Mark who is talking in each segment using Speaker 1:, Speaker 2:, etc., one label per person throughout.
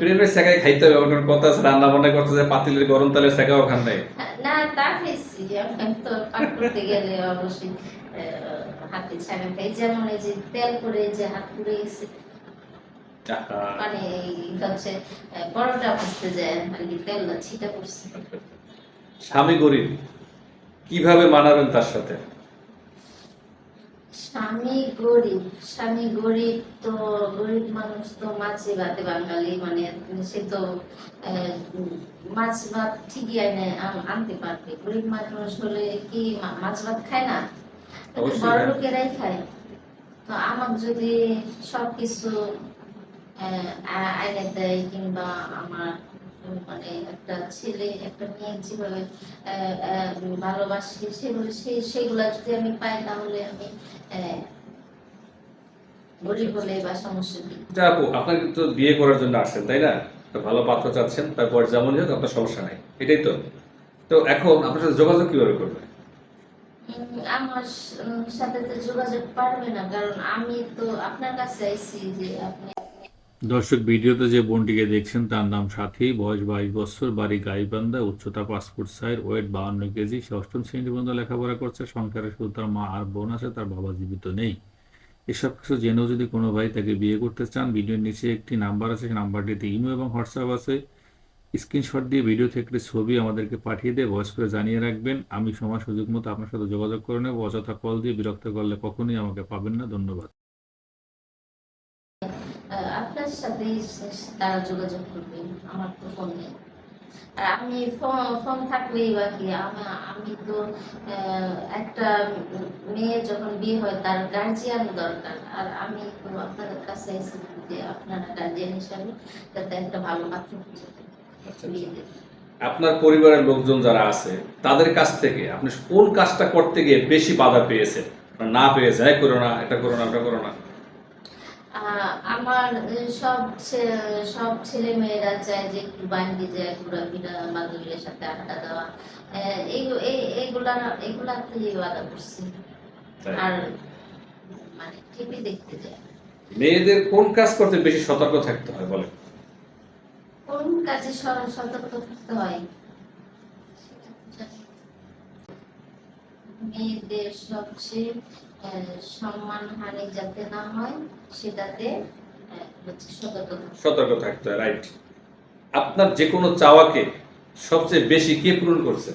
Speaker 1: প্রেমের শেখায় খাইতে হবে এমন কথা আছে? রান্না বান্না করতে পাতিলের গরম তালের শেখাও খান নাই।
Speaker 2: না তা খাইছি আমি তো পাক করতে গেলে অবশ্যই হাতে ছাগা খাই। যেমন এই যে তেল করে যে হাত পুড়ে গেছে মানে হচ্ছে পরোটা ভাজতে যায় আর কি তেল ছিটা পড়ছে।
Speaker 1: স্বামী গরিব কীভাবে মানাবেন তার সাথে?
Speaker 2: স্বামী গরিব স্বামী গরিব তো গরিব মানুষ তো মাছে ভাতে বাঙালি মানে সে তো মাছ ভাত ঠিকই আনে আনতে পারবে। গরিব মানুষ হলে কি মাছ ভাত খায় না? বড় লোকেরাই খায়। তো আমার যদি সবকিছু আহ, আ- আইনে দেয় কিংবা আমার মানে একটা ছেলে একটা মেয়ে যেভাবে ভালোবাসি সেগুলো সেই সেগুলা যদি আমি পাই তাহলে আমি আহ, গরিব হলে বা সমস্যা কি?
Speaker 1: আপু আপনার কিন্তু বিয়ে করার জন্য আসছেন তাই না? তো ভালো পাত্র চাচ্ছেন তারপর যেমনই হোক আপনার সমস্যা নাই এটাই তো। তো এখন আপনার সাথে যোগাযোগ কীভাবে করবে?
Speaker 2: আমার সাথে তো যোগাযোগ পারবে না কারণ আমি তো আপনার কাছে আইছি যে আপনি
Speaker 3: দর্শক, ভিডিওতে যে বোনটিকে দেখছেন, তার নাম সাথী, বয়স বাইশ বছর, বাড়ি গাইবান্ধা, উচ্চতা পাসপোর্ট সাইজ ওয়েট বাহান্ন কেজি, সে অষ্টম শ্রেণি পর্যন্ত লেখাপড়া করছে, সংসারে শুধু তার মা আর বোন আছে, তার বাবা জীবিত নেই। এসব কিছু জেনেও যদি কোনো ভাই তাকে বিয়ে করতে চান, ভিডিওর নিচে একটি নাম্বার আছে, সেই নাম্বারটিতে ইমো এবং হোয়াটসঅ্যাপ আছে। স্ক্রিনশট দিয়ে ভিডিও থেকে একটি ছবি আমাদেরকে পাঠিয়ে দিয়ে ভয়েস করে জানিয়ে রাখবেন। আমি সময় সুযোগ মতো আপনার সাথে যোগাযোগ করে নেব, অযথা কল দিয়ে বিরক্ত করলে কখনোই আমাকে পাবেন না। ধন্যবাদ।
Speaker 2: আপনার সাথে তারা যোগাযোগ করবে আমার তো ফোন নেই। আর আমি ফোন ফোন থাকলেই বা কি আমি তো একটা মেয়ে যখন বিয়ে হয় তার গার্জিয়ান দরকার। আর আমি তো আপনাদের কাছে এসে যে আপনারা গার্জিয়ান হিসাবে যাতে একটা ভালো পাত্র
Speaker 1: আচ্ছা,
Speaker 2: বিয়ে দেন।
Speaker 1: আপনার পরিবারের লোকজন যারা আছে তাদের কাছ থেকে আপনি কোন কাজটা করতে গিয়ে বেশি বাধা পেয়েছেন? না পেয়েছেন এই করো না এটা করো না ওটা করো না।
Speaker 2: আমার সব সব ছেলে মেয়েরা চায় যে একটু বাইরে যায় ঘোরাফেরা বান্ধবীদের সাথে আড্ডা দেওয়া। আহ, এই- এই- এইগুলা বাধা করছি। আর মানে টিভি দেখতে যায়
Speaker 1: মেয়েদের কোন কাজ করতে বেশি সতর্ক থাকতে হয় বলে
Speaker 2: কোন কাজে সতর্ক থাকতে হয় সেটা তো জানি না। মেয়েদের সবচেয়ে আহ, সম্মান হানি যাতে না হয় সেটাতে সতর্ক থাকতে
Speaker 1: হয় রাইট আপনার যে কোনো চাওয়াকে সবচেয়ে বেশি কে পূরণ করছে?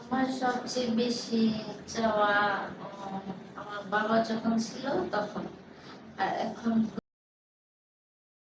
Speaker 2: আমার সবচেয়ে বেশি চাওয়া আমার বাবা যখন ছিল তখন। আর এখন